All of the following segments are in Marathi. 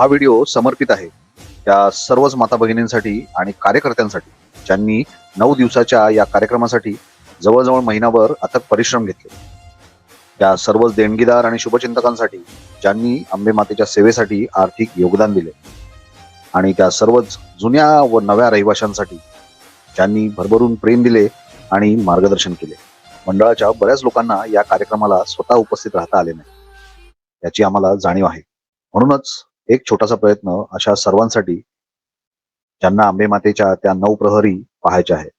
हा व्हिडिओ समर्पित आहे त्या सर्वच माता भगिनींसाठी आणि कार्यकर्त्यांसाठी ज्यांनी नऊ दिवसाच्या या कार्यक्रमासाठी जवळजवळ महिनाभर अथक परिश्रम घेतले. त्या सर्वच देणगीदार आणि शुभचिंतकांसाठी ज्यांनी आंबे मातेच्या सेवेसाठी आर्थिक योगदान दिले. आणि त्या सर्वच जुन्या व नव्या रहिवाशांसाठी ज्यांनी भरभरून प्रेम दिले आणि मार्गदर्शन केले. मंडळाच्या बऱ्याच लोकांना या कार्यक्रमाला स्वतः उपस्थित राहता आले नाही. याची आम्हाला जाणीव आहे. म्हणूनच एक छोटासा प्रयत्न अशा सर्वांसाठी ज्यांना आंबे मातेच्या त्या नऊ प्रहरी पाहायच्या आहेत.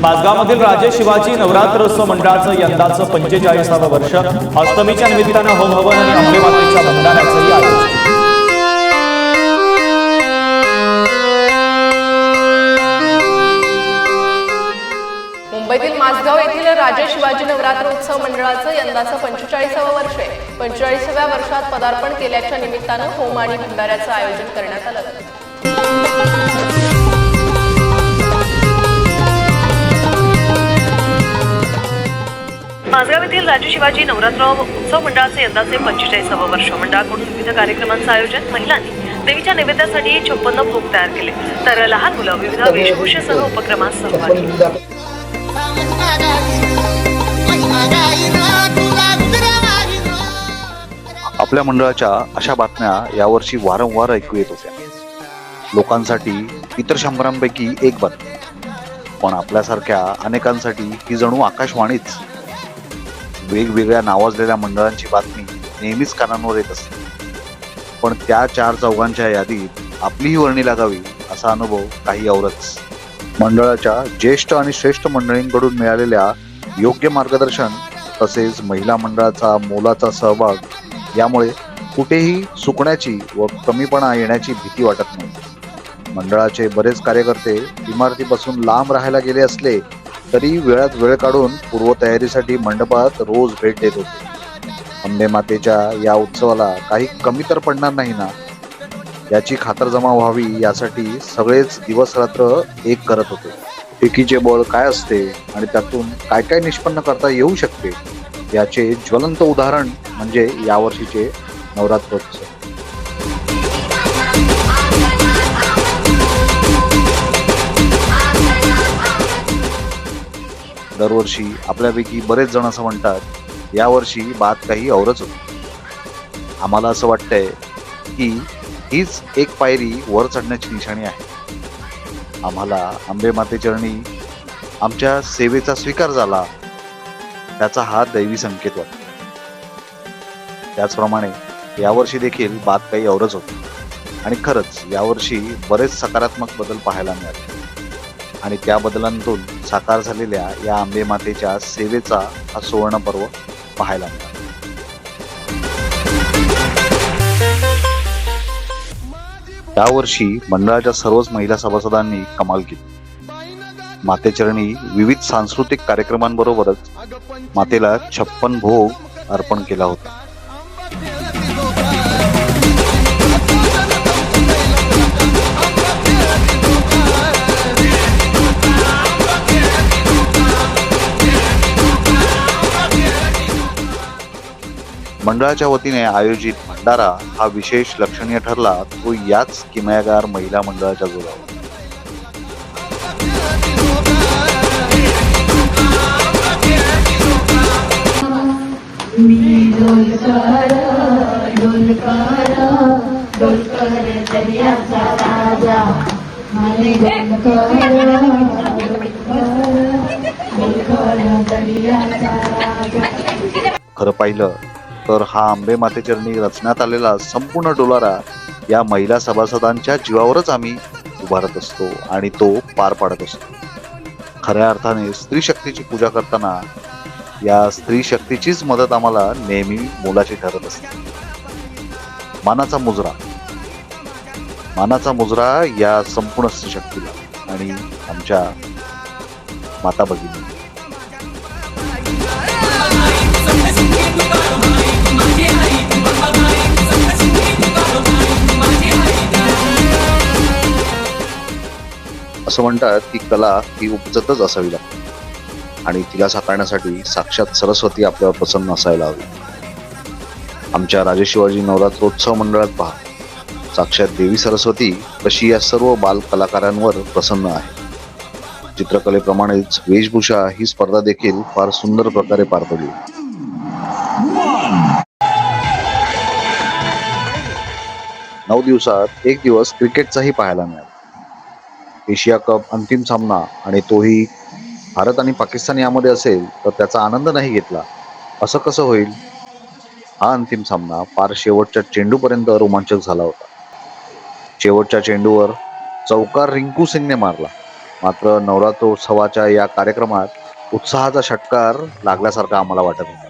माझगावमधील राजे शिवाजी नवरात्रोत्सव मंडळाचं यंदाचं पंचेचाळीसावं वर्ष अष्टमीच्या निमित्तानं होम हवन आणि अंबे भंडाऱ्याचंही आयोजन. मुंबईतील माझगाव येथील राजे शिवाजी नवरात्र उत्सव मंडळाचं यंदाचं पंचेचाळीसावं वर्ष आहे. पंचेचाळीसाव्या वर्षात पदार्पण केल्याच्या निमित्तानं होम आणि भंडाऱ्याचं आयोजन करण्यात आलं. माझगाव येथील राजू शिवाजी नवरात्र उत्सव मंडळाचे यंदाचे पंचेचाळीसावं वर्ष. मंडळाकडून विविध कार्यक्रमांचं आयोजन महिलांनी देवीच्या नैवेद्यासाठी चोपन्न भोग तयार केले. तर लहान मुलं विविध वेशभूषेसह उपक्रमात सहभागी आपल्या मंडळाच्या अशा बातम्या यावर्षी वारंवार ऐकू येत होत्या. लोकांसाठी इतर शंभरांपैकी एक बातमी. पण आपल्यासारख्या अनेकांसाठी ही जणू आकाशवाणीच. वेगवेगळ्या नावाजलेल्या मंडळांची बातमी नेहमीच कानांवर येत असते. पण त्या चार चौघांच्या यादीत आपलीही वर्णी लागावी असा अनुभव काही औरच. मंडळाच्या ज्येष्ठ आणि श्रेष्ठ मंडळींकडून मिळालेल्या योग्य मार्गदर्शन तसेच महिला मंडळाचा मोलाचा सहभाग यामुळे कुठेही सुकण्याची व कमीपणा येण्याची भीती वाटत नाही. मंडळाचे बरेच कार्यकर्ते इमारतीपासून लांब राहायला गेले असले तरी वेळात वेळ काढून पूर्वतयारीसाठी मंडपात रोज भेट देत होते. अंबे मातेच्या या उत्सवाला काही कमी तर पडणार नाही ना? याची खातरजमा व्हावी यासाठी सगळेच दिवस रात्र एक करत होते. एकीचे बळ काय असते आणि त्यातून काय काय निष्पन्न करता येऊ शकते याचे ज्वलंत उदाहरण म्हणजे यावर्षीचे नवरात्रोत्सव. दरवर्षी आपल्यापैकी बरेच जण असं म्हणतात यावर्षी बात काही औरच होती. आम्हाला असं वाटतंय की हीच एक पायरी वर चढण्याची निशाणी आहे. आम्हाला आंबे माते चरणी आमच्या सेवेचा स्वीकार झाला त्याचा हा दैवी संकेत वाटतो. त्याचप्रमाणे यावर्षी देखील बात काही औरच होती. आणि खरंच यावर्षी बरेच सकारात्मक बदल पाहायला मिळाले. आणि त्या बदलांतून साकार झालेल्या या आंबे मातेच्या सेवेचा हा सुवर्ण पर्व पाहायला मिळाला. यावर्षी मंडळाच्या सर्वच महिला सभासदांनी कमाल केली. मातेचरणी विविध सांस्कृतिक कार्यक्रमांबरोबरच मातेला छप्पन भोग अर्पण केला होता. मंडळाच्या वतीने आयोजित भंडारा हा विशेष लक्षणीय ठरला तो याच किमयागार महिला मंडळाच्या जोरावर. खरं पाहिलं तर हा आंबे मातेचरणी रचण्यात आलेला संपूर्ण डोलारा या महिला सभासदांच्या जीवावरच आम्ही उभारत असतो आणि तो पार पाडत असतो. खऱ्या अर्थाने स्त्री शक्तीची पूजा करताना या स्त्री शक्तीचीच मदत आम्हाला नेहमी मोलाची ठरत असते. मानाचा मुजरा. मानाचा मुजरा या संपूर्ण शक्तीला आणि आमच्या माता भगिनी असं म्हणतात की कला ही उपजतच असावी लागते. आणि तिला साकारण्यासाठी साक्षात सरस्वती आपल्यावर प्रसन्न असायला हवी. आमच्या राजे शिवाजी नवरात्रोत्सव मंडळात पहा. साक्षात देवी सरस्वती कशी या सर्व बाल कलाकारांवर प्रसन्न आहे. चित्रकलेप्रमाणेच वेशभूषा ही स्पर्धा देखील फार सुंदर प्रकारे पार पडली. नऊ दिवसात एक दिवस क्रिकेटचाही पाहायला मिळाला. एशिया कप अंतिम सामना आणि तोही भारत आणि पाकिस्तान यामध्ये असेल तर त्याचा आनंद नाही घेतला. असं कसं होईल? हा अंतिम सामना फार शेवटच्या चेंडूपर्यंत रोमांचक झाला होता. शेवटच्या चेंडूवर चौकार रिंकू सिंगने मारला. मात्र नवरात्रोत्सवाच्या या कार्यक्रमात उत्साहाचा षटकार लागल्यासारखा आम्हाला वाटत होता.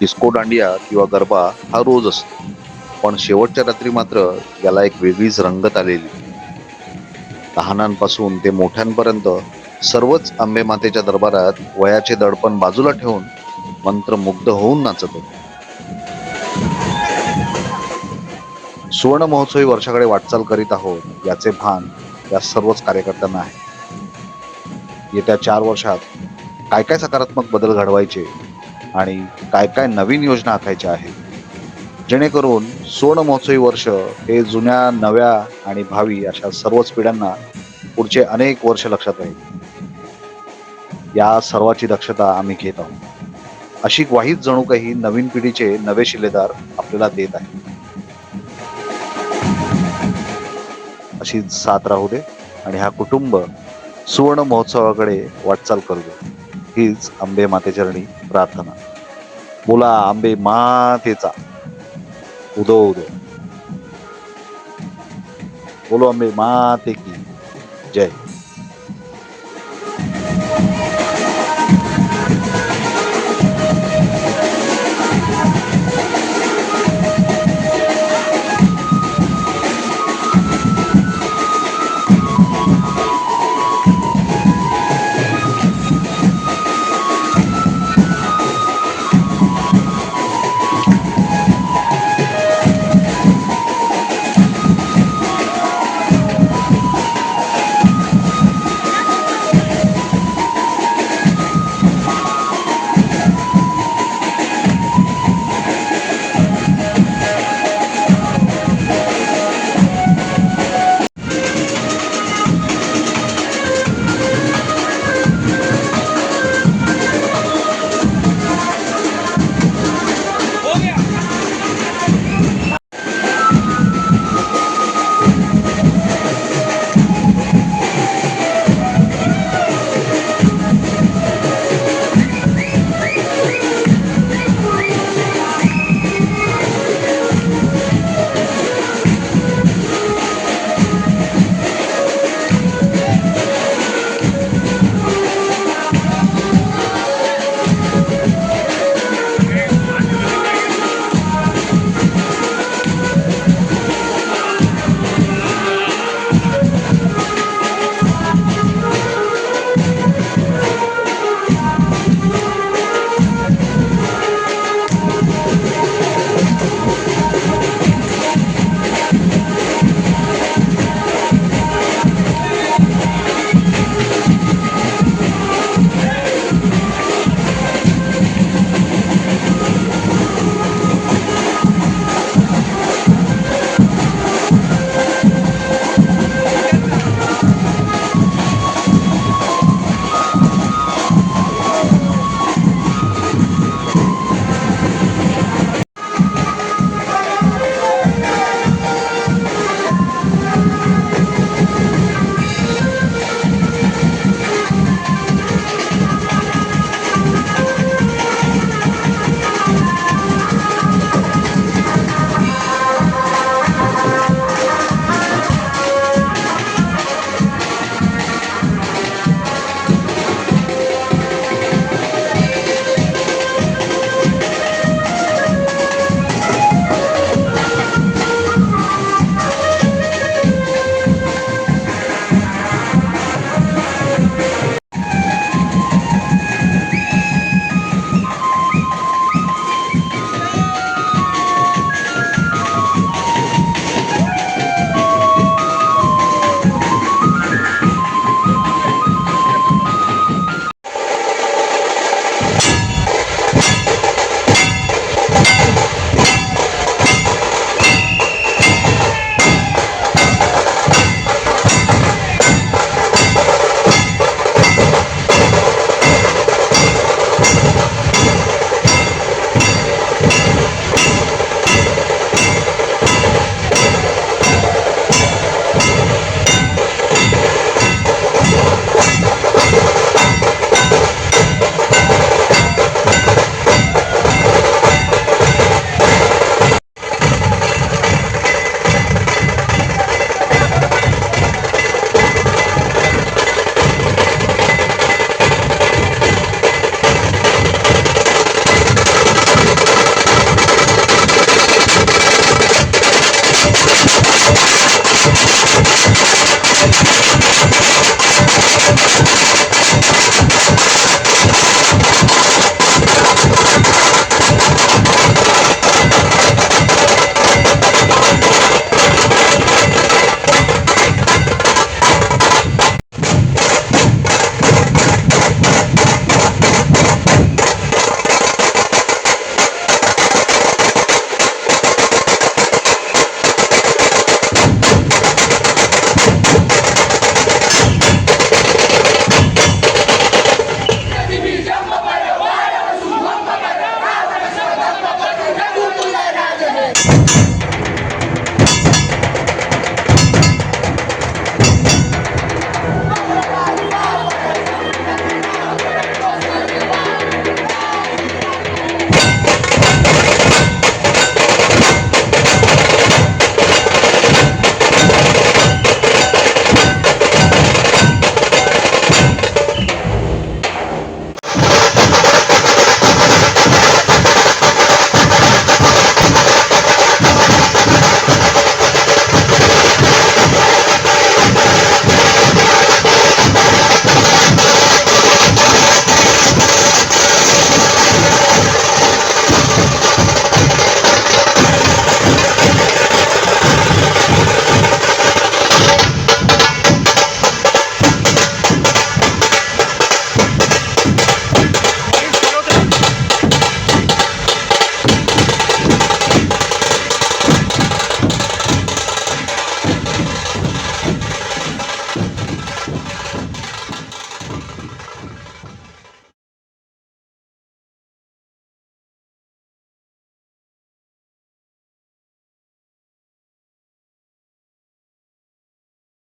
डिस्को दांडिया किंवा गरबा हा रोज असतो. पण शेवटच्या रात्री मात्र याला एक वेगळीच रंगत आलेली. लहानांपासून ते मोठ्यांपर्यंत सर्वच आंबे मातेच्या दरबारात वयाचे दडपण बाजूला ठेवून मंत्रमुग्ध होऊन नाचत होते. सुवर्ण महोत्सवी वर्षाकडे वाटचाल करीत आहोत याचे भान या सर्वच कार्यकर्त्यांना आहे. येत्या चार वर्षात काय काय सकारात्मक बदल घडवायचे आणि काय काय नवीन योजना आखायच्या आहेत? जेणेकरून सुवर्ण महोत्सवी वर्ष हे जुन्या नव्या आणि भावी अशा सर्वच पिढ्यांना पुढचे अनेक वर्ष लक्षात राहील. या सर्वाची दक्षता आम्ही घेत आहोत. अशी ग्वाहीच जणू काही नवीन पिढीचे नवे शिलेदार आपल्याला देत आहे अशी साथ राहू दे आणि हा कुटुंब सुवर्ण महोत्सवाकडे वाटचाल करू दे. हीच आंबे मातेचरणी प्रार्थना. बोला आंबे मातेचा. उदो उदो बोलो आंबे माते की जय